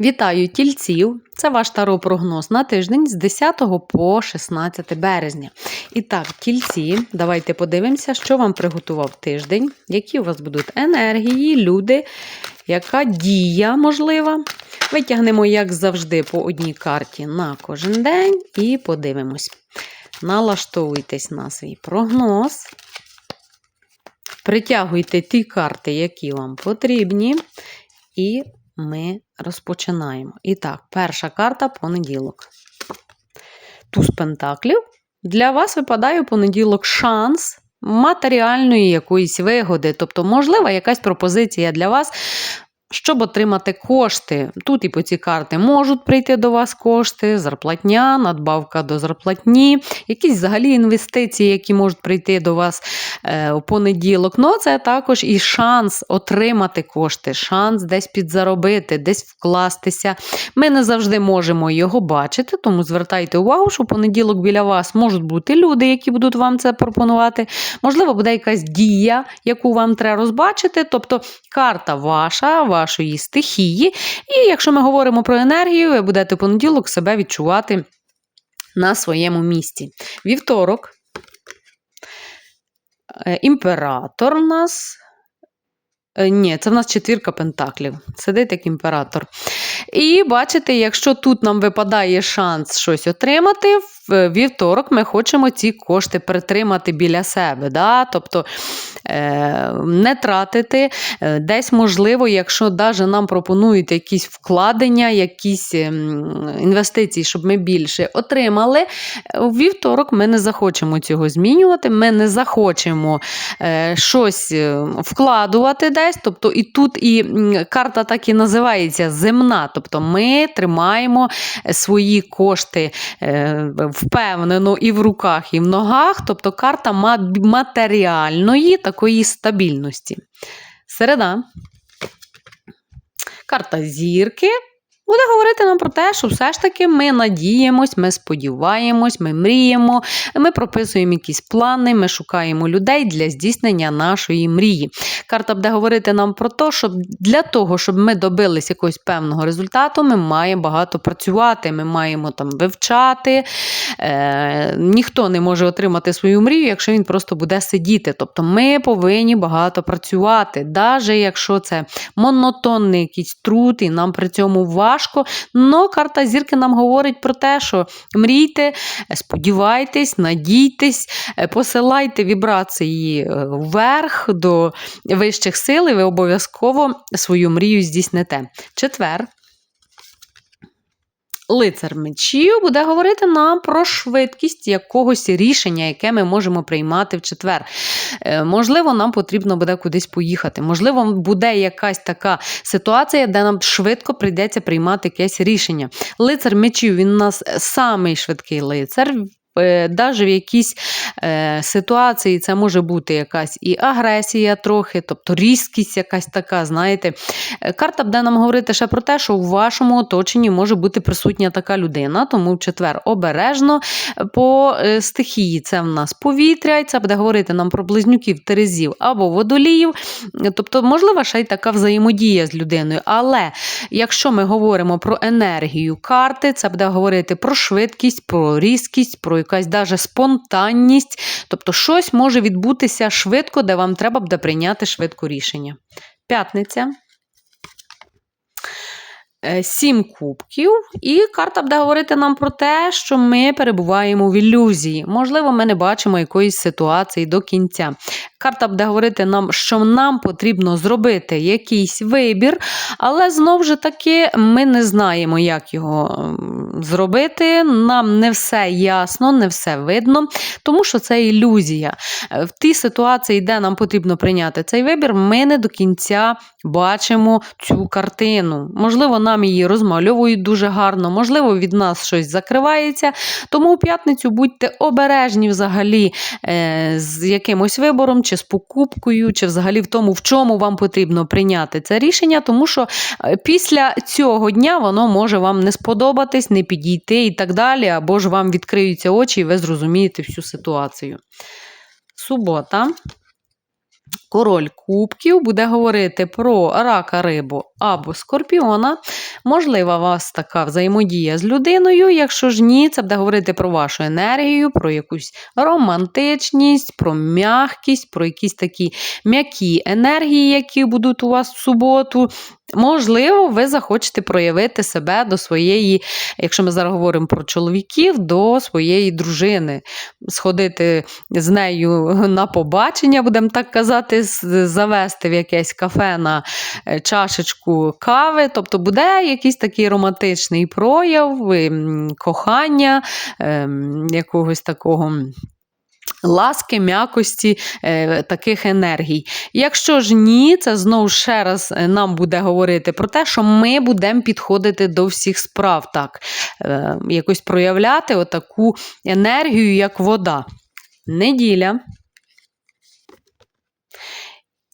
Вітаю тільців! Це ваш таро-прогноз на тиждень з 10 по 16 березня. І так, тільці, давайте подивимося, що вам приготував тиждень, які у вас будуть енергії, люди, яка дія можлива. Витягнемо, як завжди, по одній карті на кожен день і подивимось. Налаштовуйтесь на свій прогноз. Притягуйте ті карти, які вам потрібні. І ми розпочинаємо. І так, перша карта понеділок. Туз Пентаклів. Для вас випадає у понеділок шанс матеріальної якоїсь вигоди. Тобто, можлива якась пропозиція для вас. Щоб отримати кошти, тут і по ці карти можуть прийти до вас кошти, зарплатня, надбавка до зарплатні, якісь взагалі інвестиції, які можуть прийти до вас е, у понеділок. Ну, це також і шанс отримати кошти, шанс десь підзаробити, десь вкластися. Ми не завжди можемо його бачити, тому звертайте увагу, що понеділок біля вас можуть бути люди, які будуть вам це пропонувати. Можливо, буде якась дія, яку вам треба розбачити. Тобто карта ваша вашої стихії. І якщо ми говоримо про енергію, ви будете в понеділок себе відчувати на своєму місці. Вівторок, е, імператор у нас. Е, Ні, це в нас четвірка пентаклів. Сидить як імператор. І бачите, якщо тут нам випадає шанс щось отримати, в вівторок ми хочемо ці кошти притримати біля себе. Да? Тобто е, не тратити. Е, Десь, можливо, якщо навіть нам пропонують якісь вкладення, якісь ем, інвестиції, щоб ми більше отримали, у вівторок ми не захочемо цього змінювати, ми не захочемо е, щось е, вкладувати десь. Тобто і тут і карта так і називається земна. Тобто ми тримаємо свої кошти е, впевнено і в руках, і в ногах. Тобто карта матеріальної такої стабільності. Середа. Карта зірки. Буде говорити нам про те, що все ж таки ми надіємось, ми сподіваємось, ми мріємо, ми прописуємо якісь плани, ми шукаємо людей для здійснення нашої мрії. Карта буде говорити нам про те, що для того, щоб ми добились якогось певного результату, ми маємо багато працювати, ми маємо там вивчати. Е, ніхто не може отримати свою мрію, якщо він просто буде сидіти. Тобто ми повинні багато працювати, навіть якщо це монотонний якийсь труд, і нам при цьому важко. Но карта зірки нам говорить про те, що мрійте, сподівайтесь, надійтесь, е, посилайте вібрації е, вверх до вищих сил, і ви обов'язково свою мрію здійсните. Четвер. Лицар мечів буде говорити нам про швидкість якогось рішення, яке ми можемо приймати в четвер. Е, Можливо, нам потрібно буде кудись поїхати. Можливо, буде якась така ситуація, де нам швидко прийдеться приймати якесь рішення. Лицар мечів він у нас самий швидкий лицар. Навіть в якійсь е, ситуації це може бути якась і агресія трохи, тобто різкість якась така, знаєте. Е, Карта буде нам говорити ще про те, що у вашому оточенні може бути присутня така людина, тому в четвер обережно по е, стихії це в нас повітря, і це буде говорити нам про близнюків, терезів або водоліїв. Тобто, можливо, ще й така взаємодія з людиною. Але якщо ми говоримо про енергію карти, це буде говорити про швидкість, про різкість, про якась даже спонтанність. Тобто, щось може відбутися швидко, де вам треба буде прийняти швидко рішення. П'ятниця. Е, Сім кубків, і карта буде говорити нам про те, що ми перебуваємо в ілюзії. Можливо, ми не бачимо якоїсь ситуації до кінця. Карта буде говорити нам, що нам потрібно зробити якийсь вибір, але знову ж таки ми не знаємо, як його зробити. Нам не все ясно, не все видно, тому що це ілюзія. Е, В тій ситуації, де нам потрібно прийняти цей вибір, ми не до кінця бачимо цю картину. Можливо, нам її розмальовують дуже гарно, можливо, від нас щось закривається. Тому у п'ятницю будьте обережні взагалі е, з якимось вибором, чи з покупкою, чи взагалі в тому, в чому вам потрібно прийняти це рішення, тому що е, після цього дня воно може вам не сподобатись, не підійти і так далі, або ж вам відкриються очі, і ви зрозумієте всю ситуацію. Субота. Король кубків буде говорити про рака рибу або скорпіона. Можлива у вас така взаємодія з людиною. Якщо ж ні, це буде говорити про вашу енергію, про якусь романтичність, про м'якість, про якісь такі м'які енергії, які будуть у вас в суботу. Можливо, ви захочете проявити себе до своєї, якщо ми зараз говоримо про чоловіків, до своєї дружини, сходити з нею на побачення, будемо так казати, з- завести в якесь кафе на е, чашечку кави. Тобто буде якийсь такий романтичний прояв, кохання, ем, якогось такого. Ласки, м'якості е, таких енергій. Якщо ж ні, це знову ще раз е, нам буде говорити про те, що ми будемо підходити до всіх справ, так, е, якось проявляти отаку енергію, як вода. Неділя.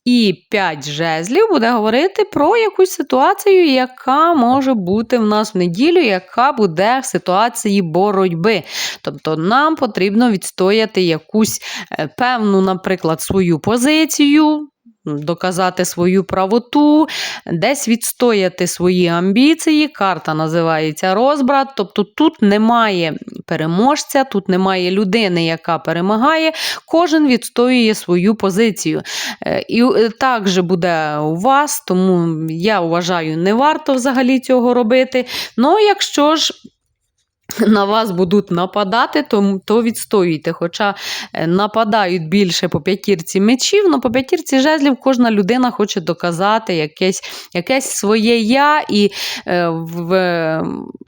І 5 жезлів буде говорити про якусь ситуацію, яка може бути в нас в неділю, яка буде в ситуації боротьби. Тобто нам потрібно відстояти якусь е, певну, наприклад, свою позицію. Доказати свою правоту, десь відстояти свої амбіції. Карта називається розбрат. Тобто тут немає переможця, тут немає людини, яка перемагає. Кожен відстоює свою позицію. Е, І е, так же буде у вас, тому я вважаю, не варто взагалі цього робити. Ну, якщо ж. На вас будуть нападати, то, то відстоюйте. Хоча е, нападають більше по п'ятірці мечів, але по п'ятірці жезлів кожна людина хоче доказати якесь, якесь своє я, і е, в,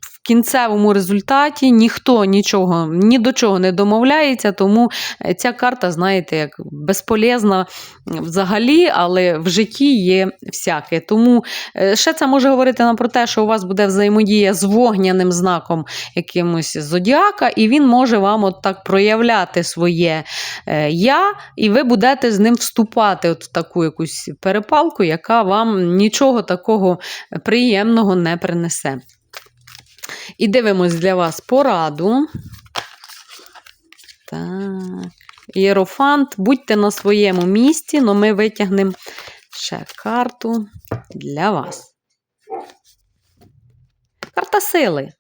в кінцевому результаті ніхто нічого ні до чого не домовляється, тому е, ця карта, знаєте, як безполезна взагалі, але в житті є всяке. Тому е, ще це може говорити нам про те, що у вас буде взаємодія з вогняним знаком якимось зодіака, і він може вам от так проявляти своє е, я, і ви будете з ним вступати от в таку якусь перепалку, яка вам нічого такого приємного не принесе. І дивимось для вас пораду. Так. Єрофант, будьте на своєму місці, але ми витягнемо ще карту для вас. Карта сили.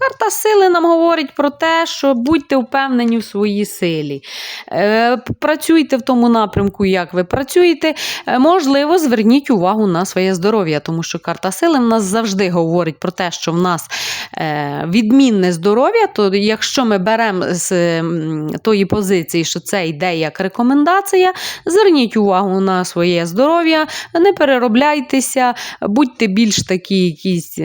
Карта сили нам говорить про те, що будьте впевнені в своїй силі. Е, працюйте в тому напрямку, як ви працюєте. Е, можливо, зверніть увагу на своє здоров'я, тому що карта сили в нас завжди говорить про те, що в нас е, відмінне здоров'я. То якщо ми беремо з тої позиції, що це йде як рекомендація, зверніть увагу на своє здоров'я, не переробляйтеся, будьте більш такі якісь.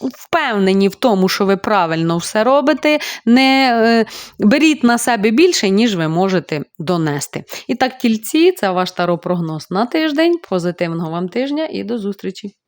Впевнені в тому, що ви правильно все робите, не е, беріть на себе більше, ніж ви можете донести. І так, кільці, це ваш таро прогноз на тиждень. Позитивного вам тижня і до зустрічі!